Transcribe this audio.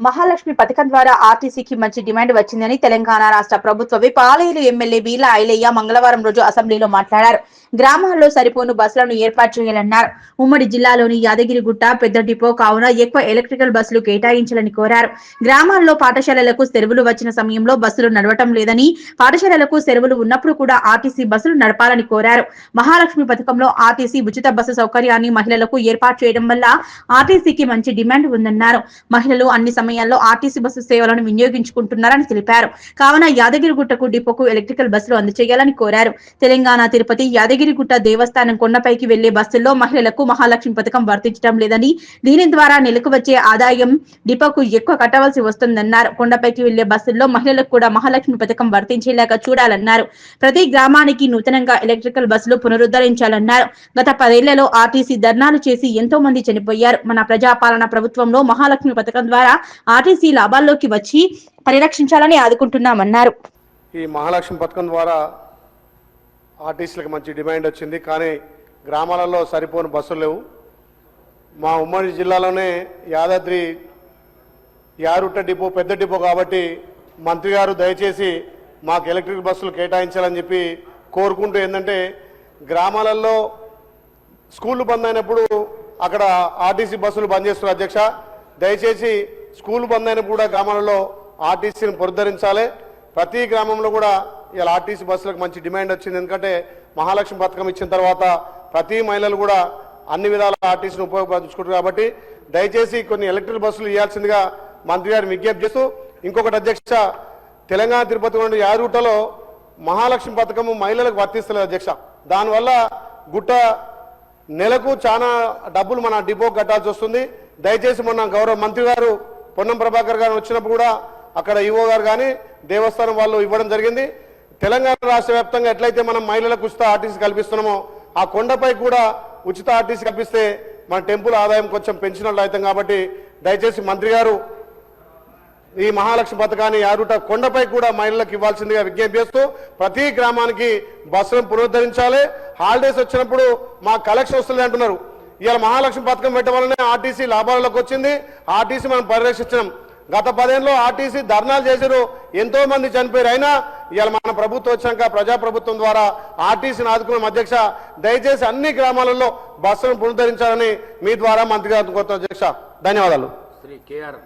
మహాలక్ష్మి పథకం ద్వారా ఆర్టీసీకి మంచి డిమాండ్ వచ్చిందని తెలంగాణ రాష్ట్ర ప్రభుత్వ విప్ ఆలయలు ఎమ్మెల్యే బీలా ఐలయ్య మంగళవారం రోజు అసెంబ్లీలో మాట్లాడారు. గ్రామాల్లో సరిపోను బస్సులను ఏర్పాటు చేయాలన్నారు. ఉమ్మడి జిల్లాలోని యాదగిరిగుట్ట పెద్ద డిపో కావున ఎక్కువ ఎలక్ట్రికల్ బస్సులు కేటాయించాలని కోరారు. గ్రామాల్లో పాఠశాలలకు సెలవులు వచ్చిన సమయంలో బస్సులు నడవటం లేదని పాఠశాలలకు సెలవులు ఉన్నప్పుడు కూడా ఆర్టీసీ బస్సులు నడపాలని కోరారు. మహాలక్ష్మి పథకంలో ఆర్టీసీ ఉచిత బస్సు సౌకర్యాన్ని మహిళలకు ఏర్పాటు చేయడం వల్ల ఆర్టీసీకి మంచి డిమాండ్ ఉందన్నారు. మహిళలు అన్ని సమయాల్లో ఆర్టీసీ బస్సు సేవలను వినియోగించుకుంటున్నారని తెలిపారు. కావున యాదగిరిగుట్టకు డిపోకు ఎలక్ట్రికల్ బస్సులు అందజేయాలని కోరారు. తెలంగాణ తిరుపతి యాదగిరి యాదగిరిగుట్ట దేవస్థానం కొండపైకి వెళ్ళే బస్సుల్లో మహిళలకు మహాలక్ష్మి పథకం వర్తించడం లేదని దీని ద్వారా నెలకు వచ్చే ఆదాయం డిపోకు ఎక్కువ కట్టవలసి వస్తుందన్నారు. కొండపైకి వెళ్ళే బస్సుల్లో మహిళలకు కూడా మహాలక్ష్మి పథకం వర్తించేలాగా చూడాలన్నారు. ప్రతి గ్రామానికి నూతనంగా ఎలక్ట్రికల్ బస్సులు పునరుద్ధరించాలన్నారు. గత పదేళ్ళలో ఆర్టీసీ ధర్నాలు చేసి ఎంతో మంది చనిపోయారు. మన ప్రజాపాలన ప్రభుత్వంలో మహాలక్ష్మి పథకం ద్వారా ఆర్టీసీ లాభాల్లోకి వచ్చి పరిరక్షించాలని ఆదుకుంటున్నామన్నారు. ఈ మహాలక్ష్మి పథకం ద్వారా ఆర్టీసీలకు మంచి డిమాండ్ వచ్చింది. కానీ గ్రామాలలో సరిపోని బస్సులు లేవు. మా ఉమ్మడి జిల్లాలోనే యాదాద్రి యారుట్ట డిపో పెద్ద డిపో కాబట్టి మంత్రి గారు దయచేసి మాకు ఎలక్ట్రిక్ బస్సులు కేటాయించాలని చెప్పి కోరుకుంటూ ఏంటంటే గ్రామాలలో స్కూళ్ళు బంద్ అయినప్పుడు అక్కడ ఆర్టీసీ బస్సులు బంద్ చేస్తున్నారు అధ్యక్ష. దయచేసి స్కూల్ బంద్ అయినప్పుడు కూడా గ్రామాలలో ఆర్టీసీని పునరుద్ధరించాలి ప్రతి గ్రామంలో కూడా ఇలా ఆర్టీసీ బస్సులకు మంచి డిమాండ్ వచ్చింది. ఎందుకంటే మహాలక్ష్మి పథకం ఇచ్చిన తర్వాత ప్రతి మహిళలు కూడా అన్ని విధాల ఆర్టీసీని ఉపయోగించుకుంటారు కాబట్టి దయచేసి కొన్ని ఎలక్ట్రిక్ బస్సులు ఇవ్వాల్సిందిగా మంత్రి గారు విజ్ఞప్తి చేస్తూ ఇంకొకటి అధ్యక్ష తెలంగాణ తిరుపతి నుండి యాదగుట్టలో మహాలక్ష్మి పథకము మహిళలకు వర్తిస్తలేదు అధ్యక్ష. దానివల్ల గుట్ట నెలకు చాలా డబ్బులు మన డిపో కట్టాల్సి వస్తుంది. దయచేసి మొన్న గౌరవ మంత్రి గారు పొన్నం ప్రభాకర్ గారు వచ్చినప్పుడు కూడా అక్కడ ఈవో గారు కానీ దేవస్థానం వాళ్ళు ఇవ్వడం జరిగింది. తెలంగాణ రాష్ట్ర వ్యాప్తంగా ఎట్లయితే మనం మహిళలకు ఉచిత ఆర్టీసీ కల్పిస్తున్నామో ఆ కొండపై కూడా ఉచిత ఆర్టీసీ కల్పిస్తే మన టెంపుల్ ఆదాయం కొంచెం పెంచినట్లు అవుతాం కాబట్టి దయచేసి మంత్రి గారు ఈ మహాలక్ష్మి పథకాన్ని యారుట కొండపై కూడా మహిళలకు ఇవ్వాల్సిందిగా విజ్ఞప్తి చేస్తూ ప్రతి గ్రామానికి బస్సులను పునరుద్ధరించాలి. హాలిడేస్ వచ్చినప్పుడు మా కలెక్షన్ వస్తుంది అంటున్నారు. ఇవాళ మహాలక్ష్మి పథకం పెట్టడం వల్లనే ఆర్టీసీ లాభాలలోకి వచ్చింది. ఆర్టీసీ మనం పరిరక్షించడం. గత పదేళ్ళలో ఆర్టీసీ ధర్నాలు చేశారు ఎంతో మంది చనిపోయారు అయినా ఇవాళ మన ప్రభుత్వం వచ్చాక ప్రజాప్రభుత్వం ద్వారా ఆర్టీసీని ఆదుకున్న అధ్యక్ష దయచేసి అన్ని గ్రామాలలో బస్సులను పునరుద్ధరించాలని మీ ద్వారా మంత్రి కోరుతున్న అధ్యక్ష. ధన్యవాదాలు. శ్రీ కేఆర్